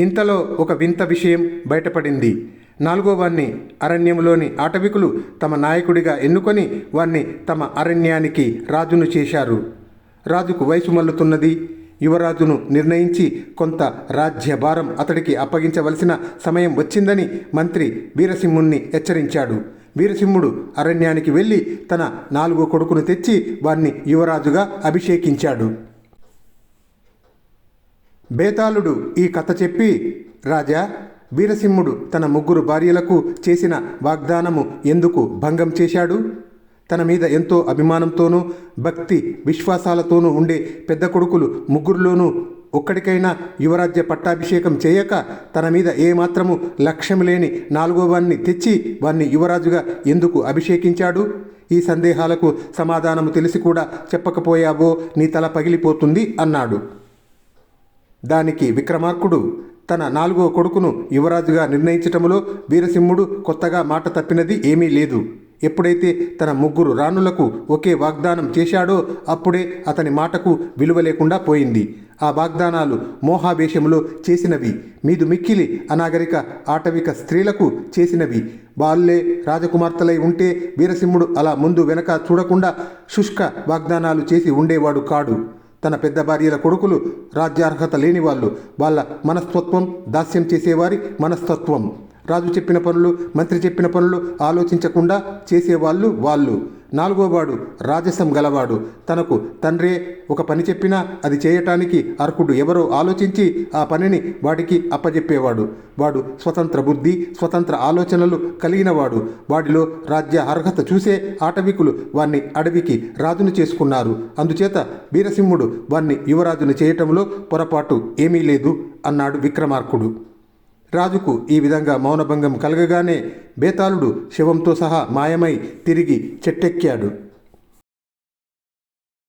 ఇంతలో ఒక వింత విషయం బయటపడింది. నాలుగో వాణ్ణి అరణ్యంలోని ఆటవికులు తమ నాయకుడిగా ఎన్నుకొని వాణ్ణి తమ అరణ్యానికి రాజును చేశారు. రాజుకు వయసు మల్లుతున్నది. యువరాజును నిర్ణయించి కొంత రాజ్యభారం అతడికి అప్పగించవలసిన సమయం వచ్చిందని మంత్రి వీరసింహుణ్ణి హెచ్చరించాడు. వీరసింహుడు అరణ్యానికి వెళ్ళి తన నాలుగో కొడుకును తెచ్చి వాణ్ణి యువరాజుగా అభిషేకించాడు. బేతాళుడు ఈ కథ చెప్పి రాజా వీరసింహుడు తన ముగ్గురు భార్యలకు చేసిన వాగ్దానము ఎందుకు భంగం చేశాడు? తన మీద ఎంతో అభిమానంతోనూ భక్తి విశ్వాసాలతోనూ ఉండే పెద్ద కొడుకులు ముగ్గురులోనూ ఒక్కడికైనా యువరాజ్య పట్టాభిషేకం చేయక తన మీద ఏమాత్రము లక్ష్యం లేని నాలుగో వాణ్ణి తెచ్చి వాణ్ణి యువరాజుగా ఎందుకు అభిషేకించాడు? ఈ సందేహాలకు సమాధానము తెలిసి కూడా చెప్పకపోయావో నీ తల పగిలిపోతుంది అన్నాడు. దానికి విక్రమార్కుడు తన నాలుగో కొడుకును యువరాజుగా నిర్ణయించటంలో వీరసింహుడు కొత్తగా మాట తప్పినది ఏమీ లేదు. ఎప్పుడైతే తన ముగ్గురు రాణులకు ఒకే వాగ్దానం చేశాడో అప్పుడే అతని మాటకు విలువ లేకుండా పోయింది. ఆ వాగ్దానాలు మోహావేశంలో చేసినవి మీదు మిక్కిలి అనాగరిక ఆటవిక స్త్రీలకు చేసినవి. వాళ్ళే రాజకుమార్తెలై ఉంటే వీరసింహుడు అలా ముందు వెనక చూడకుండా శుష్క వాగ్దానాలు చేసి ఉండేవాడు కాడు. తన పెద్ద భార్యల కొడుకులు రాజ్యార్హత లేని వాళ్ళు. వాళ్ళ మనస్తత్వం దాస్యం చేసేవారి మనస్తత్వం. రాజు చెప్పిన పనులు మంత్రి చెప్పిన పనులు ఆలోచించకుండా చేసేవాళ్ళు వాళ్ళు. నాలుగోవాడు రాజసం గలవాడు. తనకు తండ్రే ఒక పని చెప్పినా అది చేయటానికి అర్హుడు ఎవరో ఆలోచించి ఆ పనిని వాడికి అప్పజెప్పేవాడు. వాడు స్వతంత్ర బుద్ధి స్వతంత్ర ఆలోచనలు కలిగినవాడు. వాడిలో రాజ్య అర్హత చూసే ఆటవికులు వాణ్ణి అడవికి రాజును చేసుకున్నారు. అందుచేత వీరసింహుడు వాణ్ణి యువరాజును చేయటంలో పొరపాటు ఏమీ లేదు అన్నాడు విక్రమార్కుడు. రాజుకు ఈ విధంగా మౌనభంగం కలగగానే బేతాళుడు శవంతో సహా మాయమై తిరిగి చెట్టెక్కాడు.